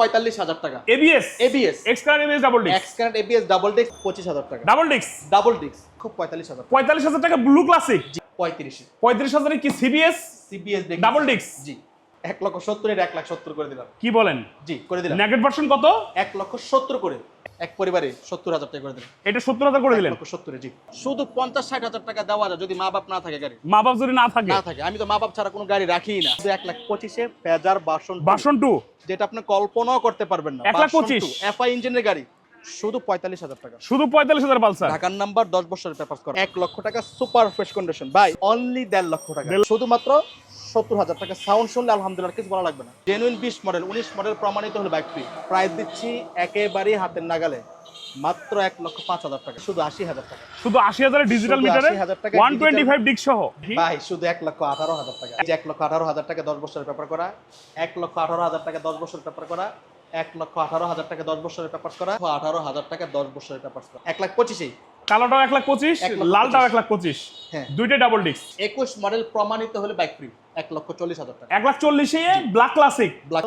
পঁয়তাল্লিশ হাজার টাকা। ABS ABS X card ABS double disc X current ABS double disc পঁচিশ হাজার টাকা। ডাবল ডিস্ক ডাবল ডিস্ক খুব পঁয়তাল্লিশ হাজার পঁয়তাল্লিশ হাজার টাকা ব্লু ক্লাসিক পঁয়ত্রিশ। পঁয়ত্রিশ হাজারে কি সিবিএস সিবিএস ডাবল ডিস্ক জি। এক লক্ষ সত্তরের এক লাখ সত্তর করে দিলাম। কি বলেন? জি করে দিলাম। নেগেট ভার্সন কত? এক লক্ষ সত্তর করে। এক পরিবারে সত্তর হাজার টাকা করে দিলাম। এটা সত্তর হাজার করে দিলেন? সত্তরে জি। শুধু পঞ্চাশ ষাট হাজার টাকা দেওয়া যায় যদি মা বাপ না থাকে গাড়ি। মা বাপ যদি না থাকে? না থাকে। আমি তো মা বাপ ছাড়া কোনো গাড়ি রাখিই না। শুধু এক লাখ পঁচিশে ফেজার বাসন ভার্সন টু যেটা আপনি কল্পনাও করতে পারবেন না। এক লাখ পঁচিশ? এফআই ইঞ্জিনের গাড়ি। শুধু পঁয়তাল্লিশ হাজার টাকা। শুধু পঁয়তাল্লিশ হাজার পালসার? ঢাকার নাম্বার দশ বছরের পেপার করা এক লক্ষ টাকা super fresh condition by only দেড় লক্ষ টাকা। শুধুমাত্র সত্তর হাজার টাকা সাউন্ড শুনলে আলহামদুলিল্লাহ কিছু বলা লাগবে না। জেনুইন বিশ মডেল উনিশ মডেল প্রমাণিত হলে বাইক ফ্রি প্রাইস দিচ্ছি একেবারেই হাতের নাগালে। মাত্র এক লক্ষ পাঁচ হাজার টাকা শুধু আশি হাজার টাকা। শুধু আশি হাজারের ডিজিটাল মিটারে ওয়ান টোয়েন্টি ফাইভ ডিক সহ? ভাই শুধু এক লক্ষ আঠারো হাজার টাকা। যে এক লক্ষ আঠারো হাজার টাকা দশ বছরের পেপার করা এক লক্ষ আঠারো হাজার টাকা দশ বছরের পেপার করা এক লক্ষ আঠারো হাজার টাকা দশ বছরের পেপার করা আঠারো হাজার টাকা দশ বছরের পেপার করা। এক লাখ পঁচিশেই কালোটাও এক লাখ পঁচিশ লালটাও এক লাখ পঁচিশ। হ্যাঁ। দুইটাই ডাবল ডিস্ক একুশ মডেল প্রমাণিত হলে বাইক ফ্রি এক লক্ষ চল্লিশ হাজার টাকা। এক লাখ চল্লিশে ব্ল্যাক ক্লাসিক ব্ল্যাক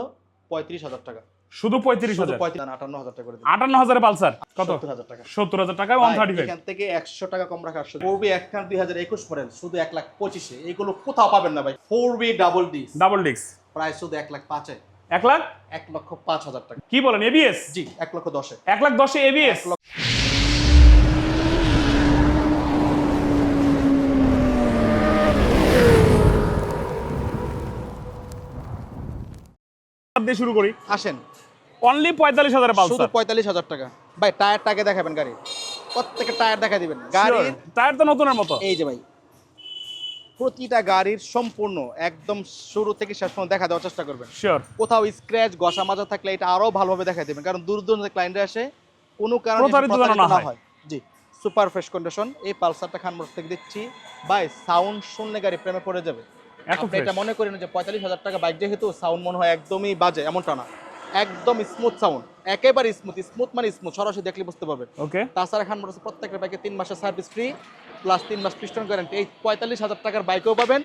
পঁয়ত্রিশ হাজার টাকা। শুধু পঁয়ত্রিশ হাজার। আটান্ন হাজার টাকা করে আটান্ন হাজারে পালসার। কত? হাজার টাকা। সত্তর হাজার টাকা ওয়ান থার্টি ফাইভ এখান থেকে একশো টাকা কম রাখার সুযোগ ফোর বি একখান দুই হাজার একুশ মডেল শুধু এক লাখ পঁচিশে। এইগুলো কোথাও পাবেন না ভাই। Four B double D double disc প্রায় শুধু এক লাখ পাঁচে। এক লাখ? এক লক্ষ পাঁচ হাজার টাকা। কি বলেন এবিএস জি এক লক্ষ দশে। এক লাখ দশে এবিএস দিয়ে শুরু করি। আসেন। অনলি পঁয়তাল্লিশ হাজার শুধু পঁয়তাল্লিশ হাজার টাকা। ভাই টায়ারটাকে দেখাবেন গাড়ি। প্রত্যেকটা টায়ার দেখা দিবেন। গাড়ির টায়ার তো নতুনের মতো। এই যে ভাই প্রতিটা গাড়ির সম্পূর্ণ একদম শুরু থেকে শেষ পর্যন্ত দেখা দেওয়ার চেষ্টা করবেন। শিওর কোথাও স্ক্র্যাচ গসা মাজা থাকলে এটা আরও ভালোভাবে দেখা দেবেন। কারণ দূর দূরান্ত ক্লায়েন্টরা আসে কোনো কারণে না হয়। জি সুপার ফ্রেশ কন্ডিশন এই পালসারটা খানমোড় থেকে দিচ্ছি ভাই সাউন্ড শুনলে গাড়ি প্রেমে পড়ে যাবে। আপনি এটা মনে করেন যে পঁয়তাল্লিশ হাজার টাকা বাইক যেহেতু সাউন্ড মনে হয় একদমই বাজে এমনটা না। একদম স্মুথ সাউন্ড একেবারে স্মুথ স্মুথ মানে স্মুথ সরাসরি দেখলে বুঝতে পারবেন। ওকে তাছাড়া খান মোটরস প্রত্যেকটা বাইকে তিন মাসের সার্ভিস ফ্রি প্লাস তিন মাস পিস্টন গ্যারান্টি এই পঁয়তাল্লিশ হাজার টাকার বাইকেও পাবেন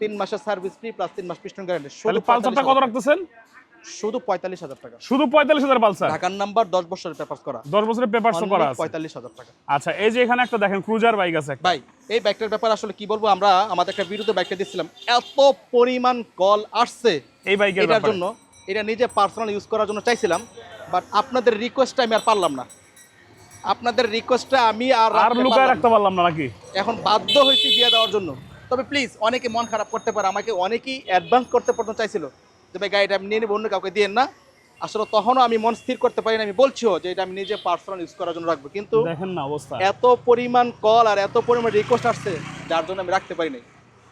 তিন মাসের সার্ভিস ফ্রি প্লাস তিন মাস পিস্টন গ্যারান্টি পালসারটা কত রাখতেছেন? শুধু পঁয়তাল্লিশ হাজার টাকা। শুধু পঁয়তাল্লিশ হাজার পালসার ঢাকার নাম্বার দশ বছরের পেপার করা। দশ বছরের পেপার করা পঁয়তাল্লিশ হাজার টাকা। আচ্ছা এই যে এখানে একটা দেখেন ক্রুজার বাইক আছে ভাই এই বাইকটার ব্যাপার আসলে কি বলব আমরা আমাদের একটা বিরুদ্ধে বাইকটা দিচ্ছিলাম। এত পরিমাণ কল আসছে এই বাইকের এটার জন্য। এটা নিজে পার্সোনাল ইউজ করার জন্য চাইছিলাম বাট আপনাদের রিকোয়েস্টটা আমি আর পারলাম না। আপনাদের রিকোয়েস্টটা আমি আর আর লুকায় রাখতে পারলাম না নাকি? এখন বাধ্য হয়েছি দিয়ে দেওয়ার জন্য। তবে প্লিজ অনেকে মন খারাপ করতে পারে আমাকে অনেকেই অ্যাডভান্স করতে পর্যন্ত চাইছিল। যে ভাই গাড়িটা আমি নিয়ে নেব অন্য কাউকে দিয়েন না। আসলে তখনও আমি মন স্থির করতে পারি না। আমি বলছিও যে এটা আমি নিজে পার্সোনাল ইউজ করার জন্য রাখব। কিন্তু দেখেন না অবস্থা। এত পরিমাণ কল আর এত পরিমাণ রিকোয়েস্ট আসছে যার জন্য আমি রাখতে পারি নাই।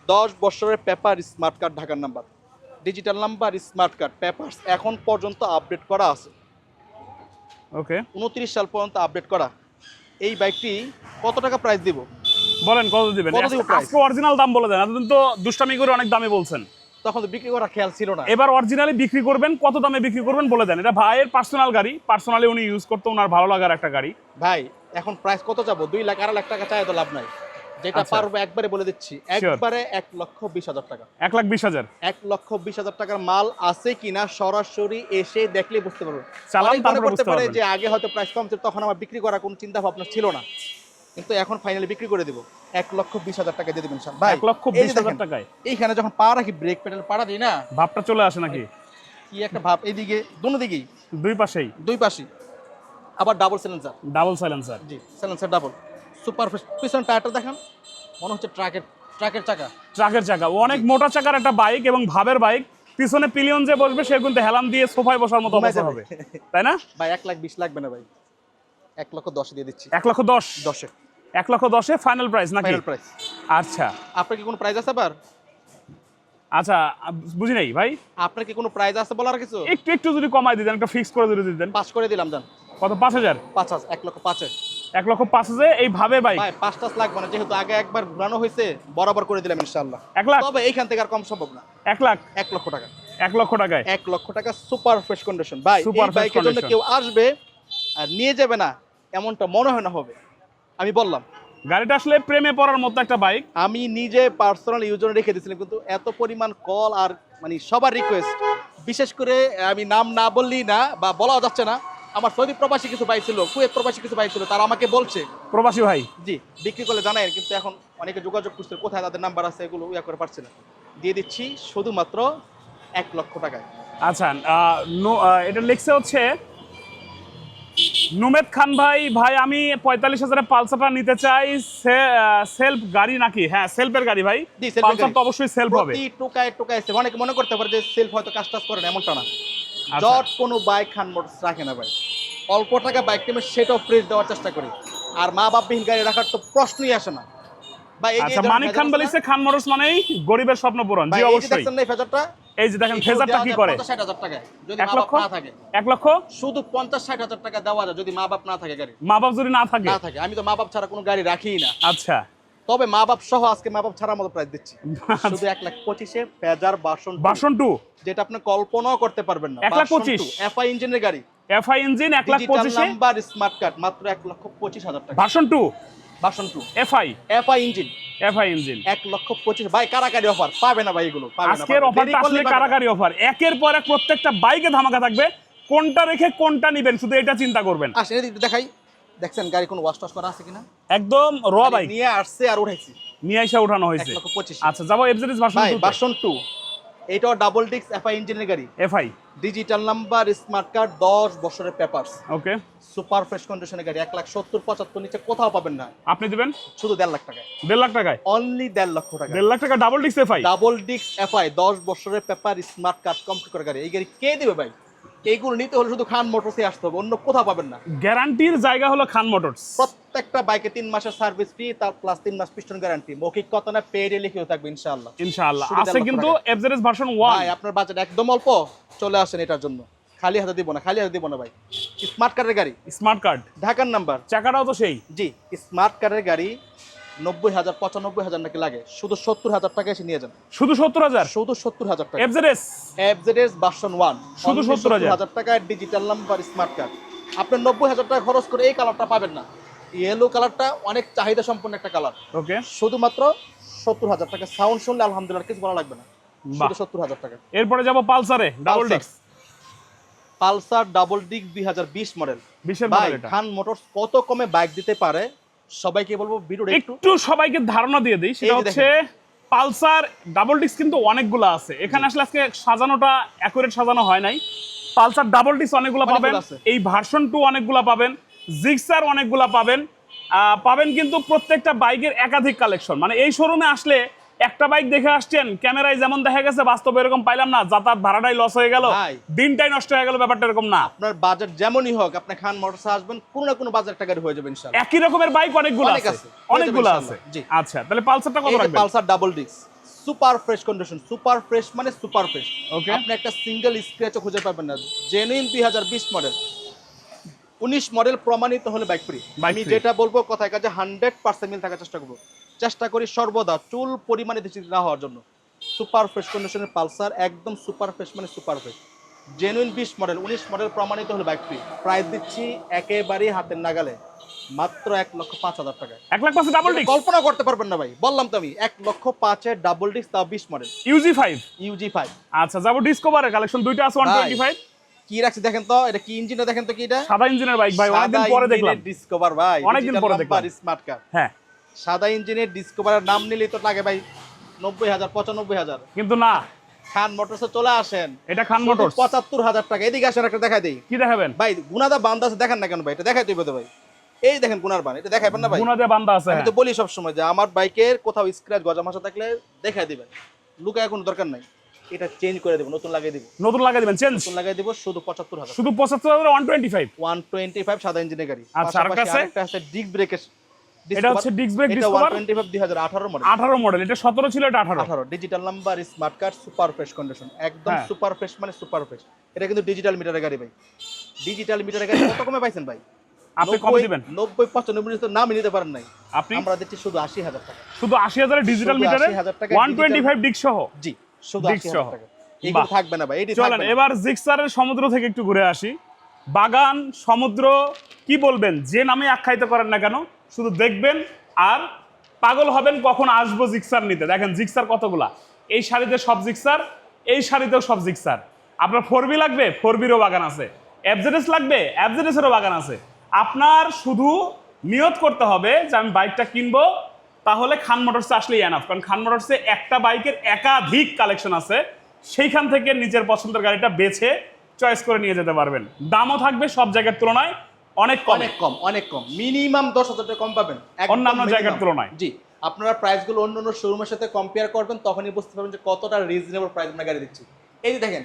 দশ বছরের পেপার স্মার্ট কার্ড ঢাকার number digital number smart card paper এখন পর্যন্ত আপডেট করা আছে। ওকে। উনত্রিশ সাল পর্যন্ত আপডেট করা। এই বাইকটি কত টাকা প্রাইস দিব? বলেন কত দিবেন? অরিজিনাল দাম বলে দেন। এতদিন তো দুষ্টামি করে অনেক দামে বলছেন। তখন তো বিক্রি করার খেয়াল ছিল না। এবার অরিজিনালি বিক্রি করবেন কত দামে বিক্রি করবেন বলে দেন। এটা ভাইয়ের পার্সোনাল গাড়ি। পার্সোনালি উনি ইউজ করতে ওনার ভালো লাগার একটা গাড়ি। ভাই এখন প্রাইস কত যাব দুই লাখ আড়াই লাখ টাকা চাই তো লাভ নাই। যেটা আচ্ছা। পারব একবারে বলে দিচ্ছি। একবারে এক লক্ষ বিশ হাজার টাকা। এক লাখ বিশ হাজার। এক লক্ষ বিশ হাজার টাকার মাল আছে কিনা সরাসরি এসে দেখলে বুঝতে পারব। চালান অনেক করতে পারে যে আগে হয়তো প্রাইস কম ছিল তখন আমার বিক্রি করার কোনো চিন্তা ভাবনা ছিল না। কিন্তু এখন ফাইনালি বিক্রি করে দিব। এক লক্ষ বিশ হাজার টাকা দিয়ে দেবেন ভাই এক লক্ষ বিশ হাজার টাকায়? এইখানে যখন পা রাখি ব্রেক পেডাল পাড়া দিই না? ভাবটা চলে আসে নাকি? কি একটা ভাব এইদিকে দুনো দিকেই। দুই পাশেই? দুই পাশে আবার ডাবল সিলেন্সার ডাবল সাইলেন্সার জি সাইলেন্সার ডাবল সুপার পিছন টায়ারটা দেখেন মনে হচ্ছে ট্রাকের ট্রাকের চাকা। ট্রাকের চাকা। অনেক মোটা চাকার একটা বাইক এবং ভাবের বাইক পিছনে পিলিয়ন যে বসবে সে কিন্তু হেলান দিয়ে সোফায় বসার মতো অবস্থা হবে। তাই না? ভাই এক লাখ বিশ লাগবে না ভাই। এক লক্ষ দশ দিয়ে দিচ্ছি। এক লক্ষ দশ? দশে। এক লক্ষ দশে ফাইনাল প্রাইস নাকি? ফাইনাল প্রাইস আচ্ছা। আপনার কি কোনো প্রাইস আছে আবার? আচ্ছা বুঝি নাই ভাই। আপনার কি কোনো প্রাইস আছে বলার কিছু? একটু একটু যদি কমাই দিতেন একটা ফিক্স করে যদি দিতেন। পাঁচ করে দিলাম জান কত? পাঁচ হাজার? পাঁচ হাজার এক লক্ষ পাঁচে। এক লক্ষ পাঁচ হাজার এই ভাবে বাইক ভাই পাঁচ টাচ লাগবে না যেহেতু আগে একবার ঘুরানো হয়েছে বরাবর করে দিলাম ইনশাল্লাহ এক লাখ? তবে এইখান থেকে আর কম সম্ভব না। এক লাখ? এক লক্ষ টাকা। এক লক্ষ টাকায়? এক লক্ষ টাকা সুপার ফ্রেশ কন্ডিশন ভাই fresh বাইকের জন্য কেউ আসবে আর নিয়ে যাবে না। এমনটা মনে হয় না হবে। আমি বললাম। গাড়িটা আসলে প্রেমে পড়ার মতো একটা বাইক আমি নিজে পার্সোনাল ইউজনে রেখে দিয়েছিলাম কিন্তু এত পরিমাণ কল আর মানে সবার রিকোয়েস্ট বিশেষ করে আমি নাম না বললেই না বা বলাও যাচ্ছে না আমার সৌদি প্রবাসী কিছু ভাই ছিল কুয়েত প্রবাসী কিছু ভাই ছিল তারা আমাকে বলছে। প্রবাসী ভাই? জি বিক্রি করলে জানাই কিন্তু এখন অনেকে যোগাযোগ করছে কোথায় তাদের নাম্বার আছে এগুলো ইয়া করে পারছে না। দিয়ে দিচ্ছি শুধুমাত্র এক লক্ষ টাকায়। আচ্ছা এটা লিখছে হচ্ছে নুমেদ খান ভাই ভাই আমি পঁয়তাল্লিশ হাজারে পালসারটা নিতে চাই। সেলফ গাড়ি নাকি? হ্যাঁ সেলফের গাড়ি ভাই। পালসার তো অবশ্যই সেলফ হবে। টোকায় টোকায় সেভ অনেকে মনে করতে পারে যে সেলফ হয়তো কাজ টাজ করে না এমনটা না। আচ্ছা। জট কোনো বাইক খান মোটরস রাখে না ভাই। অল্প টাকা বাইক কিনে অফ প্রেস দেওয়ার চেষ্টা করি। আর মা বাপবিহীন গাড়ি রাখার তো প্রশ্নই আসে না। আচ্ছা মানিক খান বলিছে খান মোটরস মানেই গরিবের স্বপ্ন পূরণ। জি অবশ্যই। দেখছেন না এই ফেজারটা এই যে দেখেন ফেজারটা কি করে? পঞ্চাশ ষাট হাজার যদি এক মা বাপ লক্ষ? না থাকে। এক লক্ষ? শুধু পঞ্চাশ ষাট হাজার টাকা দেওয়া যায় যদি মা বাপ না থাকে গাড়ি। মা বাপ যদি না থাকে? না থাকে। আমি তো মা বাপ ছাড়া কোনো গাড়ি রাখিই না। আচ্ছা। তবে মা বাপ সহ আজকে মা বাপ ছাড়া মতো প্রাইস দিচ্ছি। শুধু এক লাখ পঁচিশে ফেজার বাসন বাসন টু? যেটা আপনি কল্পনাও করতে পারবেন না। এক লাখ পঁচিশ? এফআই ইঞ্জিনের গাড়ি। এফআই ইঞ্জিন এক লাখ ডিজিটাল পঁচিশে? নাম্বার স্মার্ট কার্ড মাত্র এক লক্ষ পঁচিশ হাজার টাকা। Version two? Version two FI FI engine FI engine এক লক্ষ পঁচিশ। ভাই কারাকারি অফার পাবে না ভাই এগুলো? আজকের অফারটা আসলে কারাকারি অফার একের পর এক প্রত্যেকটা বাইকে ধামাকা থাকবে। কোনটা রেখে কোনটা নিবেন? শুধু এটা চিন্তা করবেন। আসেন এদিকে দেখাই। দেখছেন গাড়ি কোনো ওয়াশ টাশ করা আছে কিনা? একদম র বাইক নিয়ে আসছে আর উঠাইছি। নিয়ে এসে উঠানো হয়েছে। আচ্ছা যাব এফজেডিস ভার্সন বাসন টু এটাও ডাবল ডিস্ক এফআই ইঞ্জিনের গাড়ি। FI digital number smart card দশ বছরের পেপারস ওকে সুপার ফ্রেশ কন্ডিশনের গাড়ি এক লাখ সত্তর পঁচাত্তর নিচে কোথাও পাবেন না। আপনি দেবেন? শুধু দেড় লাখ টাকায়। দেড় লাখ টাকায়? অনলি দেড় লক্ষ টাকা দেড় লাখ টাকা double disc FI double disc FI দশ বছরের পেপার স্মার্ট কার্ড কমপ্লিট করে গাড়ি। এই গাড়ি কে দেবে ভাই? এইগুলো নিতে হলে শুধু খান মোটরসে আসতে হবে অন্য কোথাও পাবেন না। গ্যারান্টির জায়গা হলো খান মোটরস। প্রত্যেকটা বাইকে তিন মাসের সার্ভিস ফ্রি তার প্লাস তিন মাস পিস্টন গ্যারান্টি মৌখিক কথা না পেডে লিখেও থাকবে ইনশাআল্লাহ। ইনশাআল্লাহ। আছে কিন্তু টাকায়। এফজেডিস ভার্সন ওয়ান ভাই আপনার বাজেট একদম অল্প চলে আসেন এটার জন্য। খালি হাতে দিব না খালি হাতে দিব না ভাই। স্মার্ট কার্ডের গাড়ি। স্মার্ট কার্ড ঢাকার নাম্বার চাকাটাও তো সেই। জি স্মার্ট কার্ডের গাড়ি নব্বই হাজার পঁচানব্বই হাজার নাকি লাগে? শুধু সত্তর হাজার টাকা এসে নিয়ে যান। শুধু সত্তর হাজার? শুধু সত্তর হাজার টাকা। এফজেডিস এফজেডএস ভার্সন ওয়ান শুধু 70,000 হাজার। টাকায় ডিজিটাল নাম্বার স্মার্ট কার্ড আপনার নব্বই হাজার টাকা খরচ করে এই কালারটা পাবেন না। ইয়েলো কালারটা অনেক চাহিদা সম্পন্ন একটা কালার ওকে শুধুমাত্র সত্তর হাজার টাকা। সাউন্ড শুনলে আলহামদুলিল্লাহ কিছু বলা লাগবে না। শুধু সত্তর হাজার টাকা। এরপরে যাব পালসারে double. Disc Pulsar double disc দুই হাজার বিশ মডেল খান মোটরস কত কমে বাইক দিতে পারে? সবাইকে বলব ভিডিওটা একটু সবাইকে ধারণা দিয়ে দিই সেটা হচ্ছে পালসার ডাবল ডিস্ক কিন্তু অনেকগুলো আছে। এখানে আসলে আজকে সাজানোটা অ্যাকুরেট সাজানো হয় নাই। পালসার ডাবল ডিস্ক অনেকগুলো পাবেন এই ভার্সন টু অনেকগুলো পাবেন জিক্সার অনেকগুলো পাবেন। আহ, পাবেন কিন্তু প্রত্যেকটা বাইকের একাধিক কালেকশন মানে এই শোরুমে আসলে একটা বাইক দেখে আসছেন ক্যামেরায় যেমন দেখা গেছে বাস্তবে এরকম পাইলাম না যাতায়াত ভাড়াটাই লস হয়ে গেল। দিনটাই নষ্ট হয়ে গেল ব্যাপারটা এরকম না। আপনার বাজেট যেমনই হোক আপনি খান মোটরস আসবেন কোনো না কোনো বাজার টাকার হয়ে যাবে ইনশাআল্লাহ। একই রকমের বাইক অনেকগুলো আছে। অনেকগুলো আছে। জি। আচ্ছা তাহলে পালসারটা কত রাখবেন? Pulsar double disc super fresh condition super fresh মানে সুপার ফ্রেশ ওকে আপনি একটা সিঙ্গেল স্ক্র্যাচও খুঁজে পাবেন না। জেনুইন দুই হাজার বিশ মডেল উনিশ মডেল প্রমাণিত হলে বাইক ফ্রি আমি যেটা বলব কথায় কাজে হান্ড্রেড পার্সেন্ট মিল থাকার চেষ্টা করব। চেষ্টা করি সর্বদা চুল পরিমাণে দূষিত না হওয়ার জন্য। সুপার ফ্রেশ কন্ডিশনের পালসার একদম সুপার ফ্রেশ মানে সুপার ফ্রেশ। জেনুইন বিশ মডেল উনিশ মডেল প্রমাণিত হলে বাইক ফ্রি প্রাইস দিচ্ছি একেবারেই হাতের নাগালে মাত্র এক লক্ষ পাঁচ হাজার টাকায় এক লাখ পাঁচে ডাবল ডিস্ক কল্পনা করতে পারবেন না ভাই বললাম তো আমি এক লক্ষ পাঁচের ডাবল ডিস্ক তাও বিশ model. UG five UG five আচ্ছা যাব ডিসকভারের কালেকশন দুইটা আছে ওয়ান টোয়েন্টি ফাইভ কি রাখছি দেখেন তো এটা কি ইঞ্জিনটা দেখেন তো কি এটা? সাদা ইঞ্জিনের বাইক ভাই অনেকদিন পরে দেখলাম। ডিসকভার ভাই অনেকদিন পরে দেখলাম। স্মার্ট কার হ্যাঁ। সাদা ইঞ্জিনের ডিসকভারের নাম নিলেই তো লাগে ভাই নব্বই হাজার পঁচানব্বই হাজার। কিন্তু না। খান মোটরসে চলে আসেন। এটা খান মোটরস। পঁচাত্তর হাজার টাকা। এদিকে আসেন একটা দেখাই দিই। কি দেখাবেন? ভাই গুনাদা বান্ধ আছে দেখেন না কেন ভাই? এটা দেখাই তুই ভাই। এই দেখেন গুনার বান এটা দেখাইবেন না ভাই? গুনা দিয়ে বান্দা আছে আমি হ্যাঁ। তো বলি সবসময় যে আমার বাইকের কোথাও স্ক্র্যাচ গজা মাসা থাকলে দেখাই দিবেন। লুকায় কোনো দরকার নাই। এটা চেঞ্জ করে দেবো নতুন লাগিয়ে দিব। নতুন লাগাই দিবেন চেঞ্জ নতুন লাগিয়ে দিব শুধু পঁচাত্তর হাজার। শুধু পঁচাত্তর হাজার one twenty five one twenty five সাদা ইঞ্জিনের গাড়ি। আচ্ছা, আরেকটা পাশাপাশি আছে? ডিস্ক ব্রেকের এটা হচ্ছে disc brake Discover twenty five দুই হাজার আঠারো মডেল আঠারো মডেল এটা সতেরো ছিল এটা আঠারো। আঠারো digital number smart card super fresh condition একদম হ্যাঁ। সুপার ফ্রেশ মানে সুপার ফ্রেশ এটা কিন্তু ডিজিটাল মিটারের গাড়ি ভাই। ডিজিটাল মিটারের গাড়ি কত কমে পাইছেন ভাই? আপনি নব্বই- দিবেন। নব্বই পঁচানব্বই তো নামই নিতে পারেন নাই। আপনি? আমরা দিচ্ছি শুধু আশি হাজার টাকা। শুধু আশি হাজারের ডিজিটাল মিটারে 80,000 টাকা ওয়ান টোয়েন্টি ফাইভ ডিস্ক সহ? জি শুধু Disc আশি সহ। হাজার টাকা। এগুলো থাকবে না ভাই এটি চলেন। এবার জিক্সারের সমুদ্র থেকে একটু ঘুরে আসি। বাগান সমুদ্র কি বলবেন? যে নামে আখ্যায়িত করেন না কেন শুধু দেখবেন আর পাগল হবেন কখন আসব জিক্সার নিতে। দেখেন জিক্সার কতগুলা? এই শাড়িতে সব জিক্সার, এই শাড়িতেও সব জিক্সার। আপনার ফোর বি লাগবে? ফোর বিরও বাগান আছে। এফজেডএস লাগবে? এফজেডএসেরও বাগান আছে। আপনার শুধু নিয়ত করতে হবে যে আমি বাইকটা কিনবো, তাহলে খান মোটরসে আসলেই এনাফ কারণ খান মোটরসে একটা বাইকের একাধিক কালেকশন আছে। সেইখান থেকে নিজের পছন্দের গাড়িটা বেছে চয়েস করে নিয়ে যেতে পারবেন। দামও থাকবে সব জায়গার তুলনায়। অনেক কম। অনেক কম অনেক কম। মিনিমাম দশ হাজার টাকা কম পাবেন। অন্যান্য জায়গার তুলনায়। জি আপনারা প্রাইসগুলো অন্য অন্য শোরুমের সাথে কম্পেয়ার করবেন তখনই বুঝতে পারবেন যে কতটা রিজনেবল প্রাইস আমরা গাড়ি দিচ্ছি। এই যে দেখেন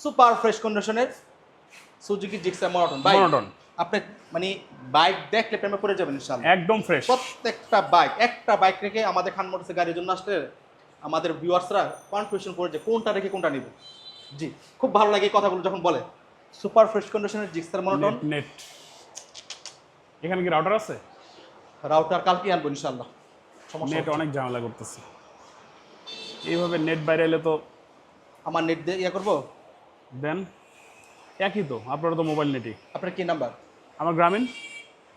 সুপার ফ্রেশ কন্ডিশনের সুজুকি জিক্সার মনোটন। আপনি মানে বাইক দেখলে প্রেমে পড়ে যাবেন ইনশাআল্লাহ। একদম ফ্রেশ প্রত্যেকটা বাইক একটা বাইক রেখে আমাদের খান মোটরসের গাড়ির জন্য আসলে আমাদের ভিউয়ার্সরা কনফিউশন করে যে কোনটা রেখে কোনটা নিবে। জি খুব ভালো লাগে কথাগুলো যখন বলে। সুপার ফ্রেশ কন্ডিশনের জিক্সার মনোটন নেট এখানে কি রাউটার আছে? রাউটার কালকে আনব ইনশাআল্লাহ। সমস্যা নেট অনেক ঝামেলা করতেছে। এইভাবে নেট বাইরে এলে তো আমার নেট দিয়ে ইয়ে করব? দেন। একই তো আপনার তো মোবাইল নেটই আপনার কি নাম্বার আমার গ্রামীণ?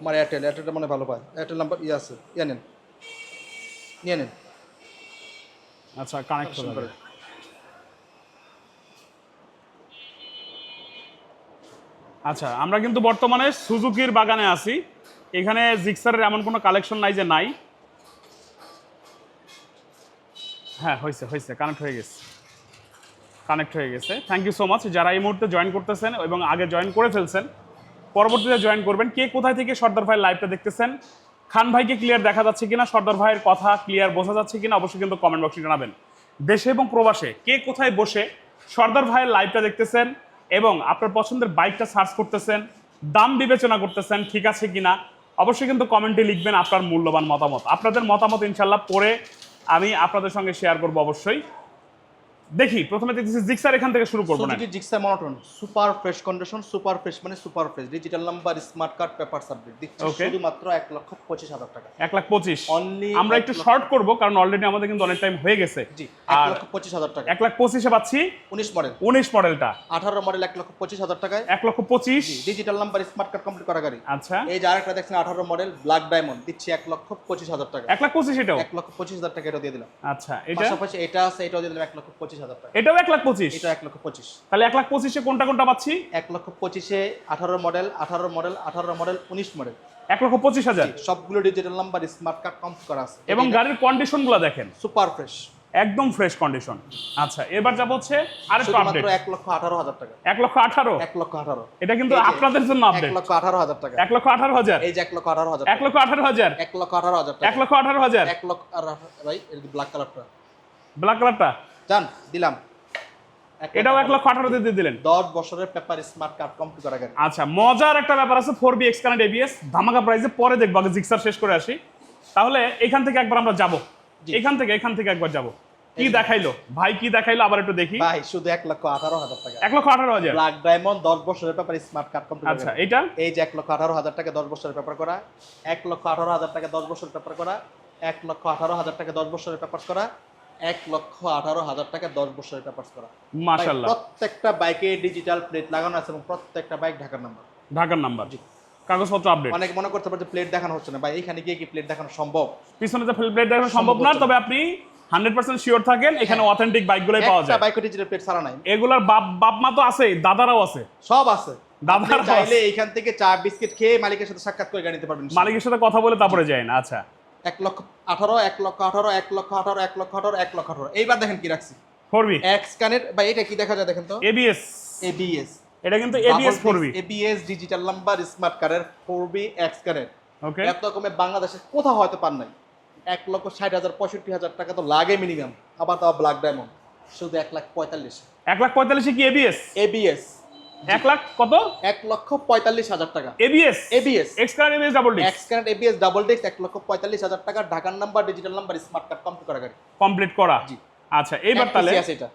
আমার এয়ারটেল এয়ারটেলটা মানে ভালো পায়। এয়ারটেল নাম্বার ইয়ে আছে ইয়ে নেন। নিয়ে নেন। আচ্ছা করে করে। আচ্ছা আমরা কিন্তু বর্তমানে সুজুকির বাগানে আছি। এখানে জিক্সারের এমন কোনো কালেকশন নাই যে নাই। হ্যাঁ হয়েছে হয়েছে কানেক্ট হয়ে গেছে। কানেক্ট হয়ে গেছে। থ্যাংক ইউ সো মাচ যারা এই মুহূর্তে জয়েন করতেছেন এবং আগে জয়েন করে ফেলছেন, পরবর্তীতে জয়েন করবেন। কে কোথায় থেকে সর্দার ভাইয়ের লাইভটা দেখতেছেন? খান ভাইকে ক্লিয়ার দেখা যাচ্ছে কিনা? সর্দার ভাইয়ের কথা ক্লিয়ার বোঝা যাচ্ছে কিনা? অবশ্যই কিন্তু কমেন্ট বক্সে জানাবেন। দেশে এবং প্রবাসে কে কোথায় বসে সর্দার ভাইয়ের লাইভটা দেখতেছেন এবং আপনার পছন্দের বাইকটা সার্চ করতেছেন, দাম বিবেচনা করতেছেন, ঠিক আছে কিনা? অবশ্যই কিন্তু কমেন্টে লিখবেন আপনার মূল্যবান মতামত। আপনাদের মতামত ইনশাল্লাহ পরে আমি আপনাদের সঙ্গে শেয়ার করব অবশ্যই। দেখি প্রথমে দেখতেছি জিক্সার এখান থেকে শুরু করব না। Suzuki Gixxer monotone super fresh condition super fresh মানে super fresh digital number smart card paper subject দিচ্ছে শুধুমাত্র এক লক্ষ পঁচিশ হাজার টাকা। এক লাখ পঁচিশ। Only আমরা একটু শর্ট করব কারণ অলরেডি আমাদের কিন্তু অনেক টাইম হয়ে গেছে। জি এক আর লক্ষ পঁচিশ হাজার টাকা। এক লাখ পঁচিশে পাচ্ছি উনিশ মডেল উনিশ মডেলটা আঠারো মডেল এক লক্ষ পঁচিশ হাজার টাকায়। এক লক্ষ পঁচিশ। Digital number smart card complete করা গাড়ি। আচ্ছা। এই যে আরেকটা দেখছেন আঠারো মডেল ব্ল্যাক ডায়মন্ড দিচ্ছি এক লক্ষ পঁচিশ হাজার টাকা। এক লাখ পঁচিশ এটাও? এক লক্ষ পঁচিশ হাজার টাকা এটা দিয়ে দিলাম। আচ্ছা এটা? পাশাপাশি এটা আছে এটাও দিয়ে দিলাম এক লক্ষ পঁচিশ হাজার টাকা এটাও এক লাখ পঁচিশ এটা এক লক্ষ পঁচিশ তাহলে এক লাখ পঁচিশে কোনটা কোনটা পাচ্ছি এক লক্ষ পঁচিশে আঠারো মডেল আঠারো মডেল আঠারো মডেল উনিশ মডেল এক লক্ষ পঁচিশ হাজার সবগুলো digital number smart card complete করা আছে এবং গাড়ির কন্ডিশনগুলো দেখেন সুপার ফ্রেশ একদম ফ্রেশ কন্ডিশন আচ্ছা এবার যাব হচ্ছে আরেকটু আপডেট এক লক্ষ আঠারো হাজার টাকা এক লক্ষ আঠারো এক লক্ষ আঠারো এটা কিন্তু আপনাদের জন্য এক আপডেট লক্ষ আঠারো হাজার টাকা এক লক্ষ আঠারো হাজার এই যে এক লক্ষ আঠারো হাজার এক লক্ষ আঠারো হাজার এক লক্ষ আঠারো হাজার টাকা এক লক্ষ আঠারো হাজার এক লক্ষ ভাই ব্ল্যাক কালারটা ব্ল্যাক কালারটা জান দিলাম। এটাও এক লক্ষ আঠারো দিয়ে দিলেন। দশ বছরের পেপার স্মার্ট কার্ড কমপ্লিট করা গাড়ি আচ্ছা মজার একটা ব্যাপার আছে ফোর বি এক্সকানেট এবিএস ধামাকা প্রাইসে পরে দেখব আগে জিক্সার শেষ করে আসি। তাহলে এখান থেকে একবার আমরা যাব। এখান থেকে এখান থেকে একবার যাব। কি দেখাইলো? ভাই কি দেখাইলো? আবার একটু দেখি। ভাই শুধু এক লক্ষ আঠারো হাজার টাকা। এক লক্ষ আঠারো হাজার? ব্ল্যাক ডায়মন্ড দশ বছরের পেপার স্মার্ট কার্ড কমপ্লিট আচ্ছা এটা? এই যে এক লক্ষ আঠারো হাজার টাকা দশ বছরের পেপার করা। এক লক্ষ আঠারো হাজার টাকা দশ বছরের পেপার করা। এক লক্ষ আঠারো হাজার টাকা দশ বছরের পেপার করা। এক লক্ষ আঠারো হাজার টাকা দশ বছরের করা। মাশাল্লাহ প্রত্যেকটা বাইকে ডিজিটাল প্লেট লাগানো আছে এবং প্রত্যেকটা বাইক ঢাকার নাম্বার ঢাকার নাম্বার কাগজপত্র আপডেট অনেকে মনে করতে পারে যে প্লেট দেখানো হচ্ছে না। ভাই এখানে গিয়ে কি প্লেট দেখানো সম্ভব? পিছনে যে প্লেট দেখানো সম্ভব না তবে আপনি হান্ড্রেড পার্সেন্ট শিওর থাকেন এখানে হ্যাঁ। অথেন্টিক বাইকগুলোই পাওয়া যায়। বাইকে ডিজিটাল প্লেট ছাড়া নাই। এগুলার বাপ বাপ মা তো আছে দাদারাও আছে। সব আছে। দাদার চাইলে এখান থেকে চা বিস্কিট খেয়ে মালিকের সাথে সাক্ষাৎ করে গাড়ি নিতে পারবেন। মালিকের সাথে কথা বলে তারপরে যায় না আচ্ছা। এক লক্ষ আঠারো এক লক্ষ আঠারো এক লক্ষ আঠারো এক লক্ষ আঠারো এক লক্ষ আঠারো। এইবার দেখেন কি রাখছি। Four B. এক্স কানেক্ট বা এটা কি দেখা যায় দেখেন তো? এবিএস এবিএস এটা কিন্তু ABS four B ABS digital number smart কার্ডের four B X connect okay এত কমে বাংলাদেশে কোথাও হয়তো পান নাই। এক লক্ষ ষাট হাজার পঁয়ষট্টি হাজার টাকা তো লাগে মিনিমাম আবার তাও ব্ল্যাক ডায়মন্ড শুধু এক লাখ পঁয়তাল্লিশ। এক লাখ পঁয়তাল্লিশে কি এবিএস এবিএস এক লাখ কত? এক লক্ষ পঁয়তাল্লিশ হাজার টাকা। ABS ABS X car ABS double disc X connect ABS double disc এক লক্ষ পঁয়তাল্লিশ হাজার টাকা। ঢাকার number digital number smart card complete করা গাড়ি। কমপ্লিট করা? জি। আচ্ছা এইবার তাহলে এটা।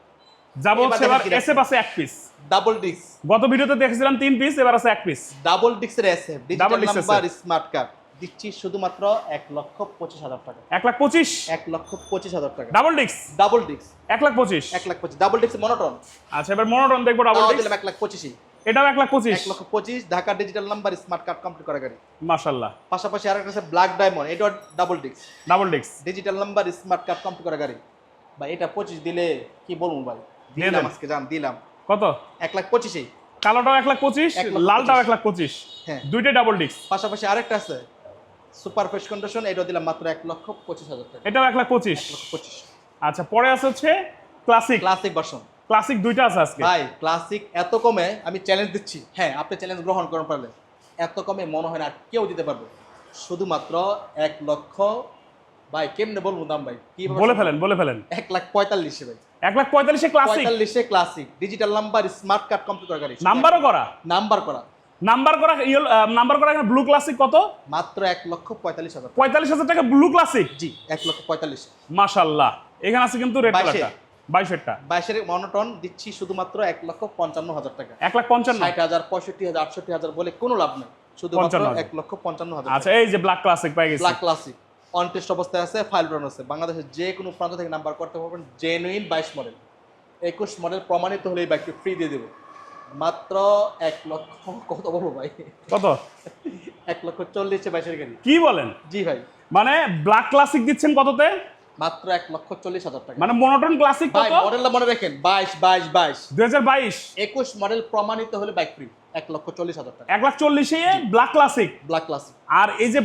যাব এবার হচ্ছে এবার দেখেন এসে পাশে এক পিস ডাবল ডিস্ক গত ভিডিওতে দেখেছিলাম তিন পিস এবার আছে এক পিস ডাবল ডিস্কের SF digital number smart card দিচ্ছি শুধুমাত্র এক লক্ষ পঁচিশ হাজার টাকা। এক লাখ পঁচিশ? এক লক্ষ পঁচিশ হাজার টাকা। ডাবল ডিক্স ডাবল ডিক্স এক লাখ পঁচিশ? এক লাখ পঁচিশ। ডাবল ডিস্ক মনোটন আচ্ছা এবার মনোটন দেখব ডাবল দিলাম এক লাখ পঁচিশই। এটাও এক লাখ পঁচিশ? এক লক্ষ পঁচিশ Dhaka digital number smart card complete করা গাড়ি। মাশাল্লাহ। পাশাপাশি আরেকটা আছে ব্ল্যাক ডায়মন্ড এটাও ডাবল ডিক্স ডাবল ডিক্স digital number smart card complete করা গাড়ি। ভাই এটা পঁচিশ দিলে কি বলব ভাই? দিলাম আজকে জান দিলাম। কত? এক লাখ পঁচিশেই। কালোটাও এক লাখ পঁচিশ লালটাও এক লাখ পঁচিশ। হ্যাঁ। দুইটাই ডাবল ডিক্স পাশাপাশি আরেকটা আছে সুপার ফ্রেশ কন্ডিশন এটা দিলাম মাত্র এক লক্ষ পঁচিশ হাজার টাকা। এটাও এক লাখ পঁচিশ? পঁচিশ। আচ্ছা পরে আছে হচ্ছে ক্লাসিক। Classic version. ক্লাসিক দুইটা আছে আজকে? ভাই ক্লাসিক এত কমে আমি চ্যালেঞ্জ দিচ্ছি। হ্যাঁ আপনি চ্যালেঞ্জ গ্রহণ করেন পারলে। এত কমে মনে হয় না আর কেউ দিতে পারবে। শুধুমাত্র এক লক্ষ ভাই কেমনে বলব দাম ভাই? কি বলে ফেলেন বলে ফেলেন। এক লাখ পঁয়তাল্লিশে ভাই। এক লাখ পঁয়তাল্লিশে ক্লাসিক? পঁয়তাল্লিশে classic. Digital number smart card complete করা গাড়ি নাম্বারও করা? নাম্বার করা। নাম্বার করা নাম্বার করা এখানে ব্লু ক্লাসিক কত? মাত্র এক লক্ষ পঁয়তাল্লিশ হাজার পঁয়তাল্লিশ হাজার টাকা ব্লু ক্লাসিক জি এক লক্ষ পঁয়তাল্লিশ। মাশাল্লাহ। এখানে আছে কিন্তু রেড। কালারটা বাইশেরটা। বাইশের মনোটন দিচ্ছি শুধুমাত্র এক লক্ষ পঞ্চান্ন হাজার টাকা। এক লাখ পঞ্চান্ন। ষাট হাজার পঁয়ষট্টি হাজার আটষট্টি হাজার বলে কোনো লাভ নেই। শুধুমাত্র এক লক্ষ পঞ্চান্ন হাজার আচ্ছা এই যে ব্ল্যাক ক্লাসিক পাই গেছি। ব্ল্যাক ক্লাসিক অবস্থায় আছে ফাইল রান আছে। বাংলাদেশের যে কোনো প্রান্ত থেকে নাম্বার করতে পারবেন জেনুইন বাইশ মডেল একুশ মডেল প্রমাণিত হলে এই বাইকটি ফ্রি দিয়ে দেবো। মাত্র এক লক্ষ কত বলব ভাই? কত? এক লক্ষ চল্লিশে বাইশের গাড়ি। কি বলেন? জি ভাই। মানে ব্ল্যাক ক্লাসিক দিচ্ছেন কততে? মাত্র এক লক্ষ চল্লিশ হাজার টাকা। মানে মনোটন ক্লাসিক ভাই মডেলটা মনে রাখেন বাইশ বাইশ বাইশ। দুই হাজার বাইশ। একুশ মডেল প্রমাণিত হলে বাইক ফ্রি এক লক্ষ চল্লিশ হাজার টাকা। এক লাখ চল্লিশে ব্ল্যাক ক্লাসিক ব্ল্যাক ক্লাসিক আর এই যে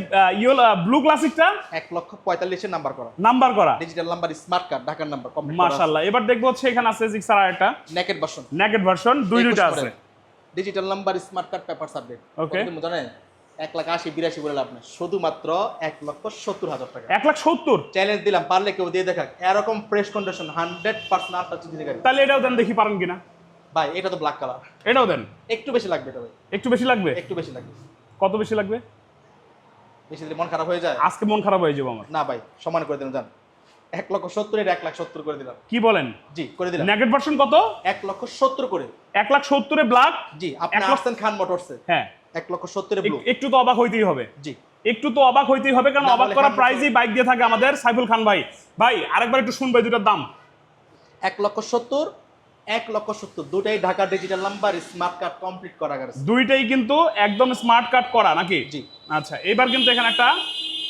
ব্লু ক্লাসিকটা এক লক্ষ পঁয়তাল্লিশে নাম্বার করা। নাম্বার করা। ডিজিটাল নাম্বার স্মার্ট কার্ড ঢাকার নাম্বার মাশাল্লাহ এবার দেখব হচ্ছে এখানে আছে জিক্সার আর একটা নেকেট ভার্সন নেকেট ভার্সন দুই দুইটা আছে। Digital number smart card paper submit Okay. জানেন? এক লাখ আশি বিরাশি বলে লাভ নেই। শুধুমাত্র এক লক্ষ সত্তর হাজার টাকা। এক লাখ সত্তর? চ্যালেঞ্জ দিলাম পারলে কেউ দিয়ে দেখাক। এরকম ফ্রেশ কন্ডিশন হান্ড্রেড পার্সেন্ট আটটা চিঠি গাড়ি তাহলে এটাও দেন দেখি পারেন কিনা। ভাই এটা তো ব্ল্যাক কালার এটাও দেন। একটু বেশি লাগবে এটা ভাই। একটু বেশি লাগবে? একটু বেশি লাগবে। কত বেশি লাগবে? বেশি দিলে মন খারাপ হয়ে যায়? আজকে মন খারাপ হয়ে যাব আমার। না ভাই সমান করে দিলাম জান। এক লক্ষ সত্তর এক লাখ সত্তর করে দিলাম। কি বলেন? জি করে দিলাম। নেগেট ভার্সন কত? এক লক্ষ সত্তর করে। এক লাখ সত্তরে ব্ল্যাক জি আপনি আসছেন খান মোটরসে হ্যাঁ। এক লক্ষ সত্তরে একটু তো অবাক হইতেই হবে। জি। একটু তো অবাক হইতেই হবে কারণ অবাক করা প্রাইজই বাইক দিয়ে থাকে আমাদের সাইফুল খান ভাই। ভাই আরেকবার একটু শুনবে দুটার দাম। এক লক্ষ সত্তর এক লক্ষ সত্তর। দুটাই Dhaka digital number smart card complete করা গেছে দুইটাই কিন্তু একদম স্মার্ট কার্ড করা নাকি? জি। আচ্ছা এবার কিন্তু এখানে একটা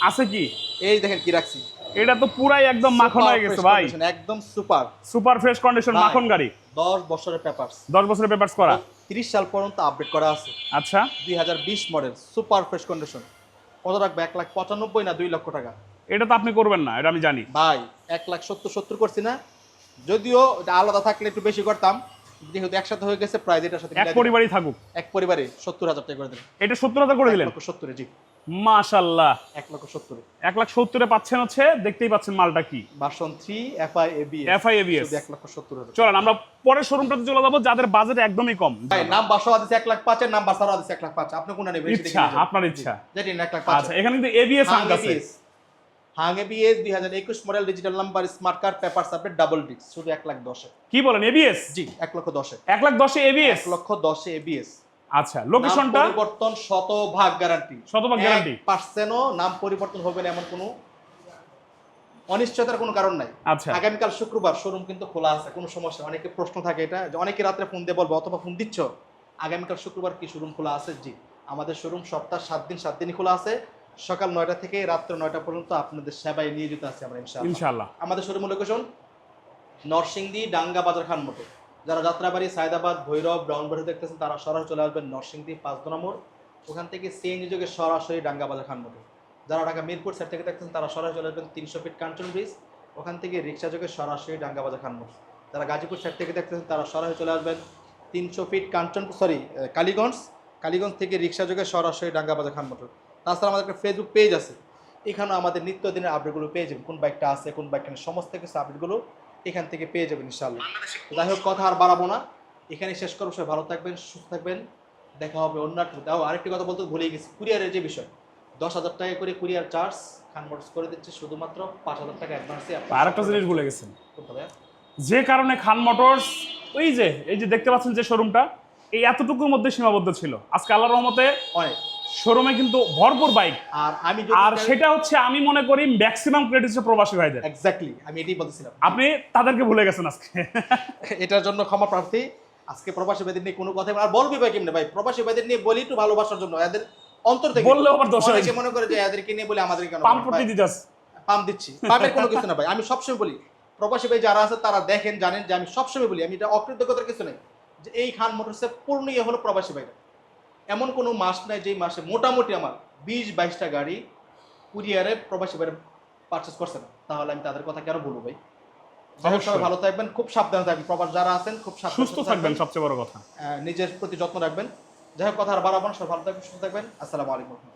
আছে কি? এই দেখেন কি রাখছি। এটা তো পুরাই একদম মাখন হয়ে গেছে ভাই। একদম সুপার সুপার ফ্রেশ কন্ডিশন মাখন গাড়ি। দশ বছরের পেপারস দশ বছরের পেপারস করা। তিরিশ সাল পর্যন্ত আপডেট করা আছে। আচ্ছা। দুই হাজার বিশ মডেল সুপার ফ্রেশ কন্ডিশন কত রাখবে? এক লাখ পঁচানব্বই না দুই লক্ষ টাকা? এটা তো আপনি করবেন না এটা আমি জানি। ভাই এক লাখ সত্তর সত্তর করছি না। যদিও এটা আলাদা থাকলে একটু বেশি করতাম যেহেতু একসাথে হয়ে গেছে প্রাইজ এটার সাথে এক পরিবারই থাকুক। এক পরিবারে সত্তর হাজার টাকা করে দিলেন এটা সত্তর হাজার করে দিলেন? সত্তরে জি। মাশাল্লাহ এক লক্ষ সত্তরে। এক লাখ সত্তরে পাচ্ছেন হচ্ছে দেখতেই পাচ্ছেন মালটা কি? Version three FI AB FI ABS এক লক্ষ সত্তর হাজার। চলেন আমরা পরের শোরুমটাতে চলে যাব যাদের বাজেট একদমই কম। ভাই নাম বাসা দিচ্ছে এক লাখ পাঁচের নাম বাসারও দিচ্ছে এক লাখ পাঁচ। আপনি কোনটা নেবেন ইচ্ছা আপনার ইচ্ছা। যেটি এক লাখ পাঁচ। আচ্ছা এখানে কিন্তু এবিএস আছে। হাং এবিএস দুই হাজার একুশ model digital number smart card paper submit double disc শুধু এক লাখ দশে। কি বলেন এবিএস জি এক লক্ষ দশে। এক লাখ দশে এবিএস এক লক্ষ দশে এবিএস আচ্ছা লোকেশনটা পরিবর্তন শতভাগ গ্যারান্টি শতভাগ guarantee। পার্সেন্টও নাম পরিবর্তন হবে না এমন কোনো অনিশ্চয়তার কোনো কারণ নাই। আচ্ছা। আগামীকাল শুক্রবার শোরুম কিন্তু খোলা আছে কোনো সমস্যা অনেকে প্রশ্ন থাকে এটা যে অনেকে রাত্রে ফোন দিয়ে বলব অথবা ফোন দিচ্ছ। আগামীকাল শুক্রবার কি শোরুম খোলা আছে? জি। আমাদের শোরুম সপ্তাহ সাত দিন সাত দিনই খোলা আছে। সকাল নয়টা থেকে রাত্র নয়টা পর্যন্ত আপনাদের সেবায় নিয়োজিত আছে আমরা ইনশাআল্লাহ। ইনশাআল্লাহ। আমাদের শোরুম লোকেশন নরসিংদী ডাঙ্গা বাজার খান মোটর যারা যাত্রাবাড়ি, সায়দাবাদ, ভৈরব ব্রাউনবাড়ি দেখতেছেন, তারা সরাসরি চলে আসবেন নরসিংদী পাঁচ নম্বর ওখান থেকে সিএনজি যোগে সরাসরি ডাঙ্গাবাজার খান মোটর যারা ঢাকা মিরপুর সাইড থেকে দেখতেছেন, তারা সরাসরি চলে আসবেন তিনশো ফিট কাঞ্চন ব্রিজ ওখান থেকে রিক্সা যোগে সরাসরি ডাঙ্গা বাজার খান মোটর যারা গাজীপুর সাইড থেকে দেখতেছেন, তারা সরাসরি চলে আসবেন তিনশো ফিট কাঞ্চন সরি কালীগঞ্জ। কালীগঞ্জ থেকে রিক্সা যোগে সরাসরি ডাঙ্গাবাজার খান মোটর তাছাড়া আমাদের একটা ফেসবুক পেজ আছে। এখানেও আমাদের নিত্যদিনের আপডেটগুলো পেয়ে যাবেন। কোন বাইকটা আছে, কোন বাইকটা সমস্ত কিছু আপডেটগুলো এখান থেকে পেয়ে যাবেন ইনশাল্লাহ যাই হোক কথা আর বাড়াবো না। এখানে শেষ করব সবাই ভালো থাকবেন সুস্থ থাকবেন। দেখা হবে অন্য একটা আরেকটি কথা বলতে ভুলে গেছি। কুরিয়ারের যে বিষয় দশ হাজার টাকা করে কুরিয়ার চার্জ খান মোটরস করে দিচ্ছে শুধুমাত্র পাঁচ হাজার টাকা অ্যাডভান্সে আর একটা জিনিস ভুলে গেছেন। যে কারণে খান মোটরস ওই যে এই যে দেখতে পাচ্ছেন যে শোরুমটা এই এতটুকুর মধ্যে সীমাবদ্ধ ছিল। আজকে আল্লাহর রহমতে অনেক। শোরুমে কিন্তু ভরপুর বাইক। আর আমি আর সেটা হচ্ছে আমি মনে করি ম্যাক্সিমাম ক্রেডিট হচ্ছে প্রবাসী ভাইদের। এক্স্যাক্টলি আমি এটাই বলতেছিলাম। আপনি তাদেরকে ভুলে গেছেন আজকে। এটার জন্য ক্ষমা প্রার্থী আজকে প্রবাসী ভাইদের নিয়ে কোনো কথা আর বলবি ভাই কেমনে ভাই? প্রবাসী ভাইদের নিয়ে বলি একটু ভালোবাসার জন্য। এদের অন্তর থেকে বললেও আবার দোষ হয়। মনে করে যে এদেরকে নিয়ে বলে আমাদের কেন পাম্পটি দিতেস পাম দিচ্ছি। পামের কোনো কিছু না ভাই। আমি সবসময় বলি প্রবাসী ভাই যারা আছে তারা দেখেন জানেন যে আমি সবসময় বলি আমি এটা অকৃতজ্ঞতার কিছু নেই। যে এই খান মোটরসে পূর্ণ ইয়ে হলো প্রবাসী ভাইরা। এমন কোনো মাস নাই যেই মাসে মোটামুটি আমার বিশ বাইশটা গাড়ি কুরিয়ারে প্রবাসী বাইরে পারচেস করছে না। তাহলে আমি তাদের কথা কেন বলব ভাই? সবাই ভালো থাকবেন খুব সাবধানে থাকবেন। প্রবাস যারা আছেন খুব সুস্থ থাকবেন। সবচেয়ে বড় কথা। নিজের প্রতি যত্ন রাখবেন। যাই হোক কথা আর বাড়াবেন সবাই ভালো থাকবেন সুস্থ থাকবেন। আসসালামু আলাইকুম।